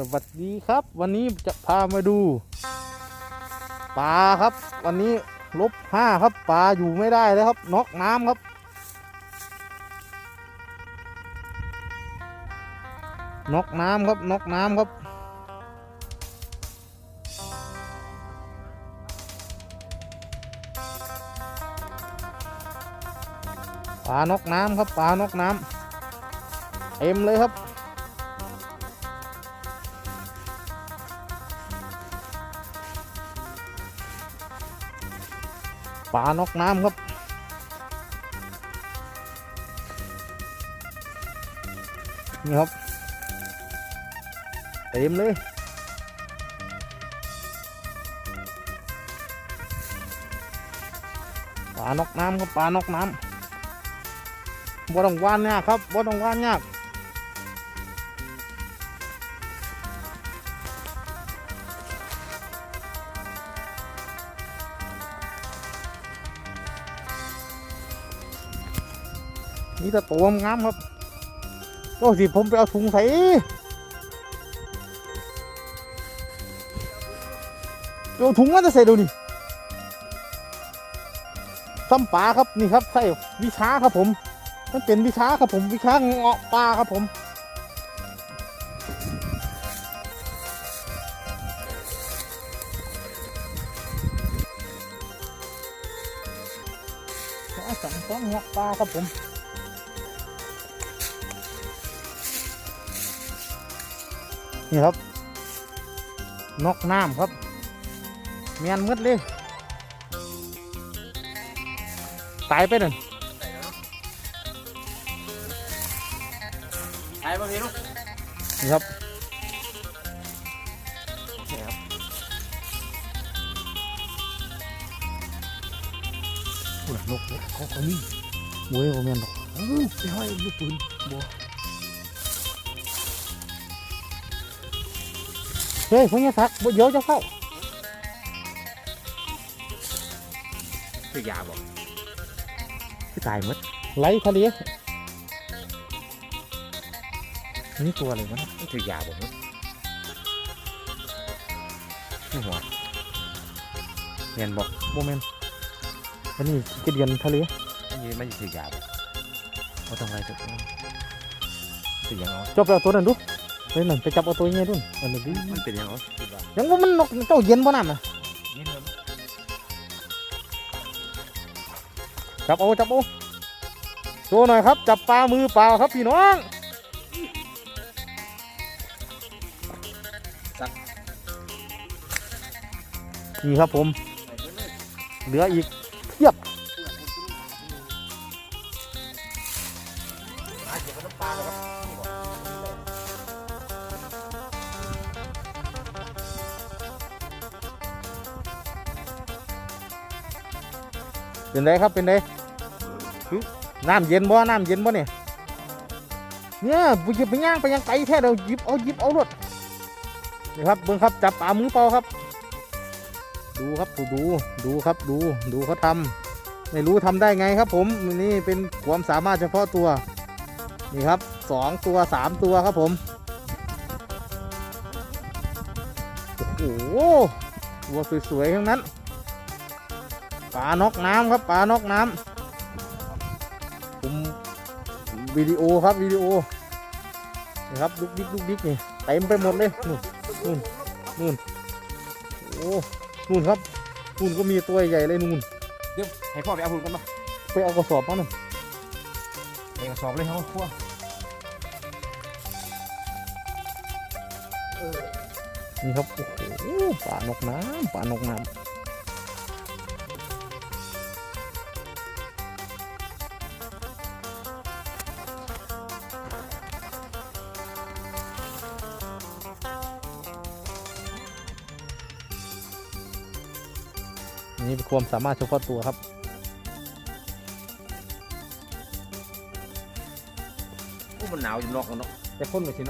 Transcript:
สวัสดีครับ วันนี้จะพามาดูปลาครับ วันนี้ลบห้าครับปลาอยู่ไม่ได้แล้วครับน็อกน้ำครับน็อกน้ำครับน็อกน้ำครับ ปลานกน้ำครับปลานกน้ำเต็มเลยครับ ปลานกน้ำครับ นี่ครับ เต็มเลยปลานกน้ำครับปลานกน้ำบ่ต้องว่านยากครับบ่ต้องว่านยาก นี่แต่ตัวงามครับโอ้สิผมไปเอาถุงใส่เอาถุงมาจะใส่ดูนี่ซ้ำปลาครับนี่ครับใส่วิชาครับผมมันเป็นวิชาครับผมวิชาเงาะปลาครับผมสังฟ้องเงาะปลาครับผม นี่ครับ นกน้ำครับเมียนมืดเลย ตายไปหนึ่งไอ้บางทีลูกนี่ครับพูดนกเนี่ยเขาเขานี่มวยผมเมียนหรอกเอ้าไปห้อยลูกปืนบัว เฮ้ยพวกนี้สักบ่เยอะจะเข้าคือยาบอกคือตายหมดไหลทะเลนี่ตัวอะไรวะเนี่ยนี่คือยาบอกเนอะนี่หัวเมียนบอกโมเมนอันนี้กระเดียนทะเลนี่ไม่ใช่คือยาบอกว่าต้องอะไรตัวคือยังเอาจับไปเอาตัวนั้นดู เฮ้ยนั่นไปจับเอาตัวนี้ดูอันนี้ดิมันเป็นยังเอาคือยายังว่ามันนกเจ้าเย็นบ่นั่นน่ะนี่เลยจับเอาจับเอาโชว์หน่อยครับ จับปลามือเปล่าครับพี่น้องนี่ครับผม เหลืออีกเพียบ เป็นไรครับเป็นไรน้ำเย็นบ่น้ำเย็นบ่เนี่ยเนี่ยบุหยิบไปย่างไปยังไกลแท้เดี๋ยวหยิบเอาหยิบเอารถนี่ครับเบิ้งครับจับปลามือเปล่าครับ ดูครับดูดูดูครับดูดูเขาทำไม่รู้ทำได้ไงครับ ผมนี่เป็นความสามารถเฉพาะตัวนี่ครับสองตัวสามตัวครับผมโอ้โหตัวสวยๆทั้งนั้น ปลานกน้ำครับปลานกน้ำผมวิดีโอครับวิดีโอนี่ครับลุกดิกลุกดิกนี่เต็มไปหมดเลยนู่นนู่นนู่นโอ้นู่นครับนู่นก็มีตัวใหญ่เลยนู่นเดี๋ยวให้พ่อไปเอาหุ่นกันมาไปเอากระสอบมาหน่อยเองสอบเลยเขาขั้วนี่ครับโอ้โหปลานกน้ำปลานกน้ำ นี่เป็นความสามารถเฉพาะตัวครับอู้มันหนาวอยู่นอกกันเนาะแต่คนไปสิเนาะ